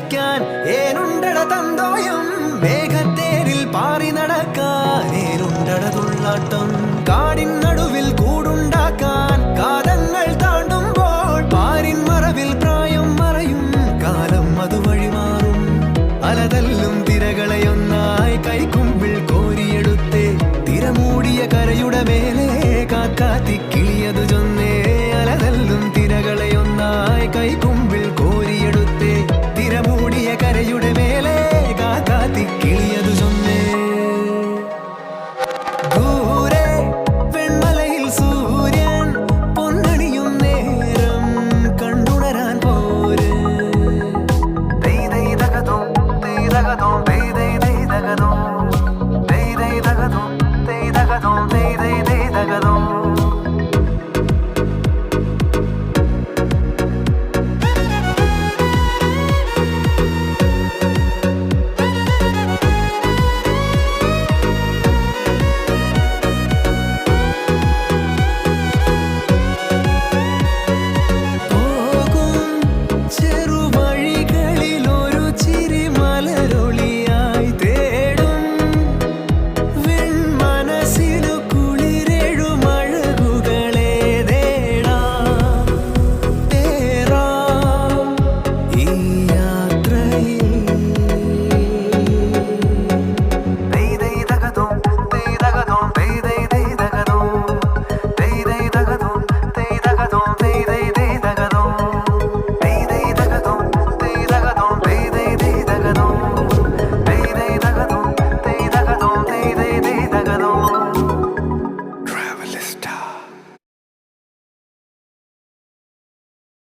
കഴിക്കാൻ ഏനുണ്ടട തന്തോയം മേഘ